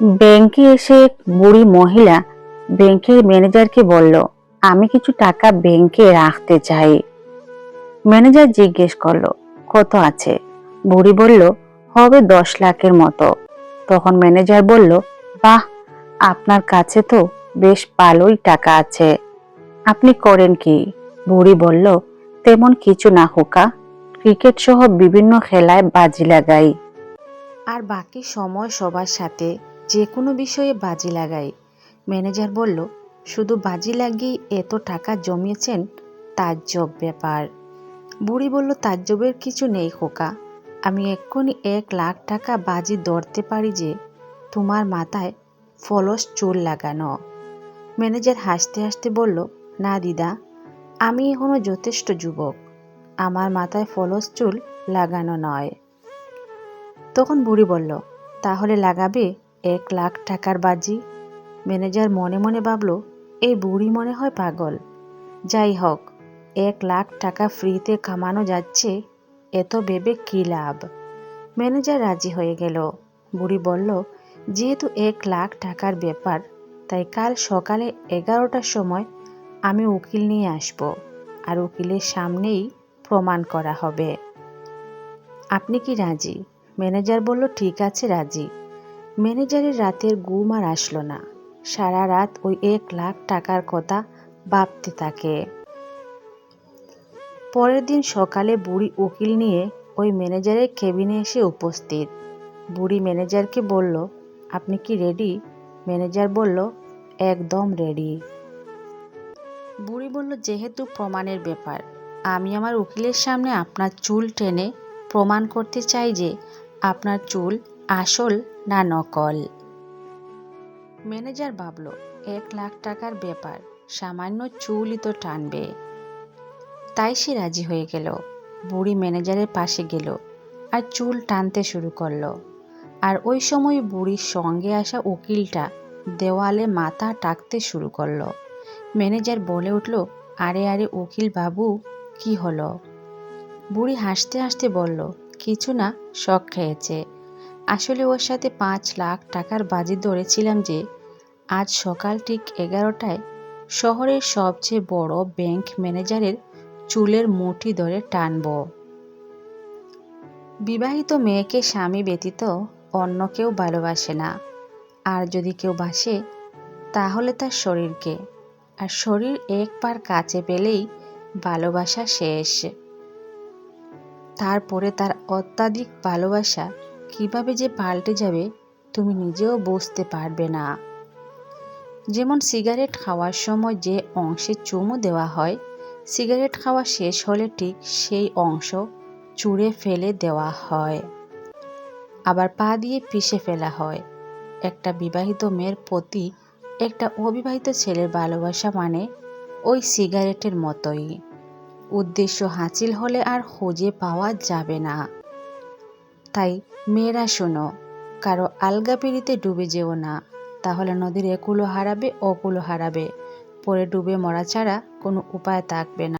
ব্যাংকে এসে এক বুড়ি মহিলা ব্যাংকের ম্যানেজারকে বলল, আমি কিছু টাকা ব্যাংকে রাখতে চাই। ম্যানেজার জিজ্ঞেস করল, কত আছে? বুড়ি বলল, হবে দশ লাখের মতো। তখন ম্যানেজার বলল, বাহ, আপনার কাছে তো বেশ ভালোই টাকা আছে। আপনি করেন কি? বুড়ি বলল, তেমন কিছু না হোকা ক্রিকেট সহ বিভিন্ন খেলায় বাজি লাগাই। আর বাকি সময় সবার সাথে যে কোনো বিষয়ে বাজি লাগাই ম্যানেজার বলল, শুধু বাজি লাগিয়ে এত টাকা জমিয়েছেন? তাজ্জব ব্যাপার। বুড়ি বলল, তাজ্জবের কিছু নেই খোকা। আমি এক্ষুনি এক লাখ টাকা বাজি ধরতে পারি যে, তোমার মাথায় ফলস চুল লাগানো। ম্যানেজার হাসতে হাসতে বলল, না দিদা, আমি এখনও যথেষ্ট যুবক। আমার মাথায় ফলস চুল লাগানো নয়। তখন বুড়ি বলল, তাহলে লাগাবে? এক লাখ টাকার বাজি। ম্যানেজার মনে মনে ভাবল, এই বুড়ি মনে হয় পাগল। যাই হোক, এক লাখ টাকা ফ্রিতে কামানো যাচ্ছে, এত ভেবে কী লাভ? ম্যানেজার রাজি হয়ে গেল। বুড়ি বলল, যেহেতু এক লাখ টাকার ব্যাপার, তাই কাল সকালে এগারোটার সময় আমি উকিল নিয়ে আসব আর উকিলের সামনেই প্রমাণ করা হবে। আপনি কি রাজি? ম্যানেজার বলল, ঠিক আছে, রাজি। ম্যানেজারের রাতের ঘুম আর আসলো না। সারা রাত ওই এক লাখ টাকার কথা ভাবতে থাকে। পরের দিন সকালে বুড়ি উকিল নিয়ে ওই ম্যানেজারের কেবিনে এসে উপস্থিত। বুড়ি ম্যানেজারকে বলল, আপনি কি রেডি ম্যানেজার বলল, একদম রেডি বুড়ি বলল, যেহেতু প্রমাণের ব্যাপার, আমি আমার উকিলের সামনে আপনার চুল টেনে প্রমাণ করতে চাই যে আপনার চুল আসল না নকল? ম্যানেজার ভাবল, এক লাখ টাকার ব্যাপার, সামান্য চুলই তো টানবে। তাই সে রাজি হয়ে গেল। বুড়ি ম্যানেজারের পাশে গেল আর চুল টানতে শুরু করল। আর ওই সময় বুড়ির সঙ্গে আসা উকিলটা দেওয়ালে মাথা টাকতে শুরু করল। ম্যানেজার বলে উঠল, আরে আরে, উকিল বাবু, কি হলো? বুড়ি হাসতে হাসতে বলল, কিছু না, শখ খেয়েছে। আসলে ওর সাথে পাঁচ লাখ টাকার বাজি ধরেছিলাম যে, আজ সকাল ঠিক এগারোটায় শহরের সবচেয়ে বড় ব্যাংক ম্যানেজারের চুলের মুঠি ধরে টানব। বিবাহিত মেয়েকে স্বামী ব্যতীত অন্য কেউ ভালোবাসে না। আর যদি কেউ বাসে, তাহলে তার শরীরকে। আর শরীর একবার কাছে পেলেই ভালোবাসা শেষ। তারপরে তার অত্যাধিক ভালোবাসা কীভাবে যে পাল্টে যাবে, তুমি নিজেও বুঝতে পারবে না। যেমন সিগারেট খাওয়ার সময় যে অংশে চুমু দেওয়া হয়, সিগারেট খাওয়া শেষ হলে ঠিক সেই অংশ চুড়ে ফেলে দেওয়া হয়। আবার পা দিয়ে পিষে ফেলা হয়। একটা বিবাহিত মেয়ের প্রতি একটা অবিবাহিত ছেলের ভালোবাসা মানে ওই সিগারেটের মতোই। উদ্দেশ্য হাসিল হলে আর খুঁজে পাওয়া যাবে না। তাই, মেয়েরা শোনো, কারও আলগা পিড়িতে ডুবে যেও না, তাহলে নদীর একুলো হারাবে অকুলো হারাবে। পরে ডুবে মরা ছাড়া কোনো উপায় থাকবে না।